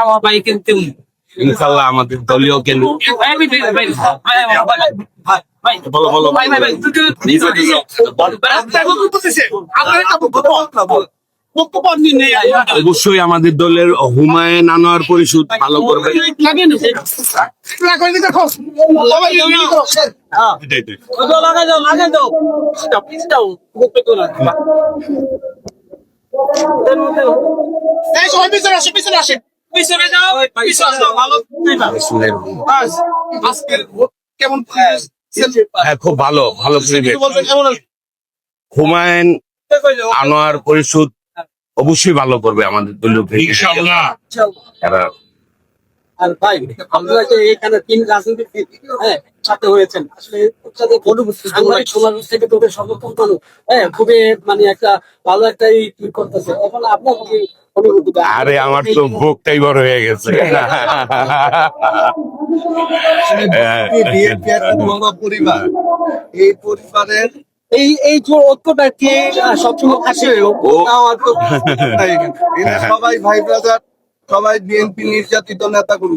আমার ভাই কিন্তু ইনশাল্লাহ আমাদের দলীয় কেন বলো বলো ভাই ভাই ভাই অবশ্যই আমাদের দলের হুমায়ুন আনোয়ার পরিষদ ভালো করবে পিছনে যাও পিছনে যাও ভালো আজকের কেমন হ্যাঁ খুব ভালো ভালো পরিবেশ হুমায়ুন আনোয়ার পরিষদ অবশ্যই ভালো করবে আমাদের দলীয় আর ভাই আপনারা যে এখানে তিন রাজনীতিবিদ হ্যাঁ সাথে হয়েছেন আসলে সাংবাদিক সমাজ থেকে তোদের সমর্থন করো হ্যাঁ খুবই মানে একটা ভালো একটা ই করতেছে। এখন আপনার কি আরে আমার তো ভোগটাই বড় হয়ে গেছে। একটা বড় পরিবার এই পরিবারের এই এই যে ঐক্যটা কে সবসময় আসে আমার সবাই ভাই ব্রাদার সবাই বিএনপি নির্যাতিত নেতা গুরু